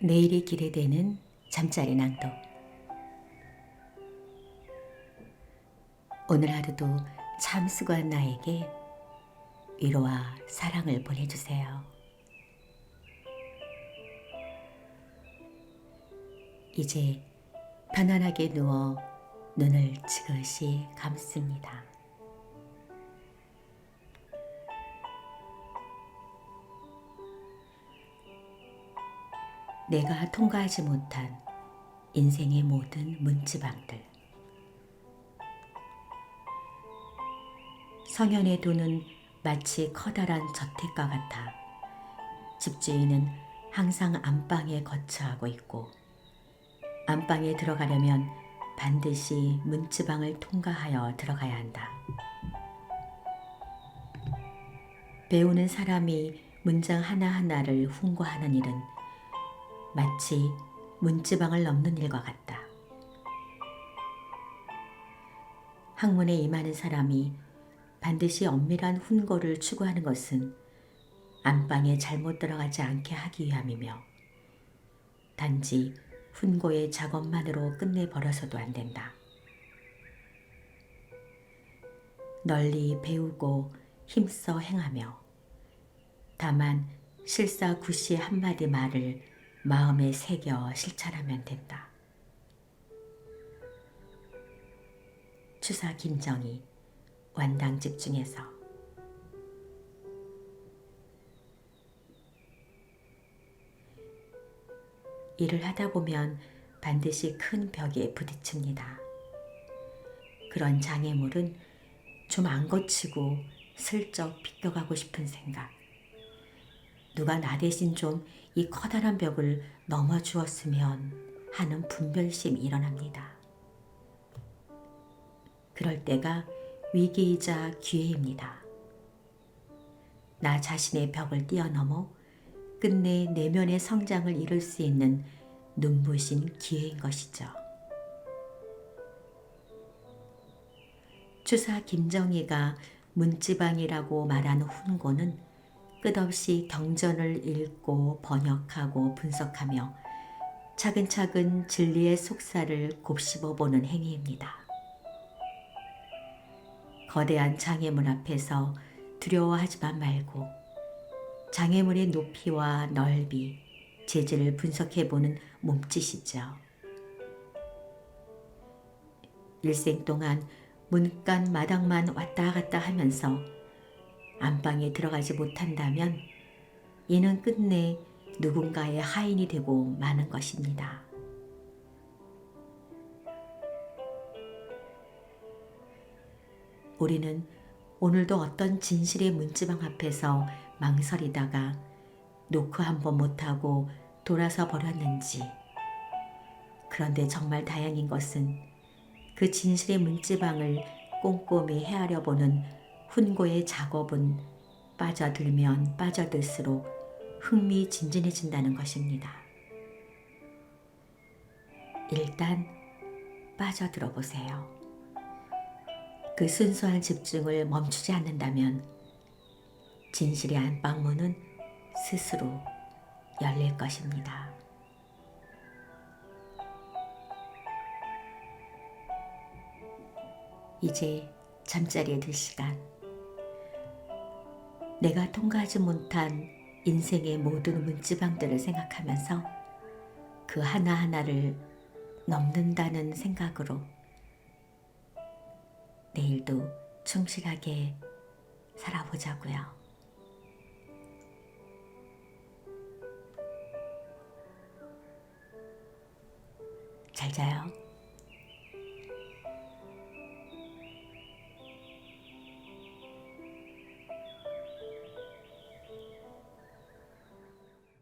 내일이 기대되는 잠자리 낭독 오늘 하루도 참 수고한 나에게 위로와 사랑을 보내주세요. 이제 편안하게 누워 눈을 지그시 감습니다. 내가 통과하지 못한 인생의 모든 문지방들. 성현의 돈은 마치 커다란 저택과 같아 집주인은 항상 안방에 거처하고 있고 안방에 들어가려면 반드시 문지방을 통과하여 들어가야 한다. 배우는 사람이 문장 하나하나를 훈고하는 일은 마치 문지방을 넘는 일과 같다. 학문에 임하는 사람이 반드시 엄밀한 훈고를 추구하는 것은 안방에 잘못 들어가지 않게 하기 위함이며 단지 훈고의 작업만으로 끝내버려서도 안 된다. 널리 배우고 힘써 행하며 다만 실사구시의 한마디 말을 마음에 새겨 실천하면 된다. 추사 김정희 완당 집중해서 일을 하다 보면 반드시 큰 벽에 부딪힙니다. 그런 장애물은 좀 안 고치고 슬쩍 비껴가고 싶은 생각. 누가 나 대신 좀 이 커다란 벽을 넘어 주었으면 하는 분별심이 일어납니다. 그럴 때가 위기이자 기회입니다. 나 자신의 벽을 뛰어넘어 끝내 내면의 성장을 이룰 수 있는 눈부신 기회인 것이죠. 추사 김정희가 문지방이라고 말하는 훈고는 끝없이 경전을 읽고 번역하고 분석하며 차근차근 진리의 속살을 곱씹어 보는 행위입니다. 거대한 장애물 앞에서 두려워하지만 말고 장애물의 높이와 넓이, 재질을 분석해 보는 몸짓이죠. 일생 동안 문간 마당만 왔다 갔다 하면서 안방에 들어가지 못한다면 이는 끝내 누군가의 하인이 되고 마는 것입니다. 우리는 오늘도 어떤 진실의 문지방 앞에서 망설이다가 노크 한 번 못하고 돌아서 버렸는지. 그런데 정말 다행인 것은 그 진실의 문지방을 꼼꼼히 헤아려 보는 훈고의 작업은 빠져들면 빠져들수록 흥미진진해진다는 것입니다. 일단 빠져들어 보세요. 그 순수한 집중을 멈추지 않는다면 진실의 안방문은 스스로 열릴 것입니다. 이제 잠자리에 들 시간. 내가 통과하지 못한 인생의 모든 문지방들을 생각하면서 그 하나하나를 넘는다는 생각으로 내일도 충실하게 살아보자고요. 잘 자요.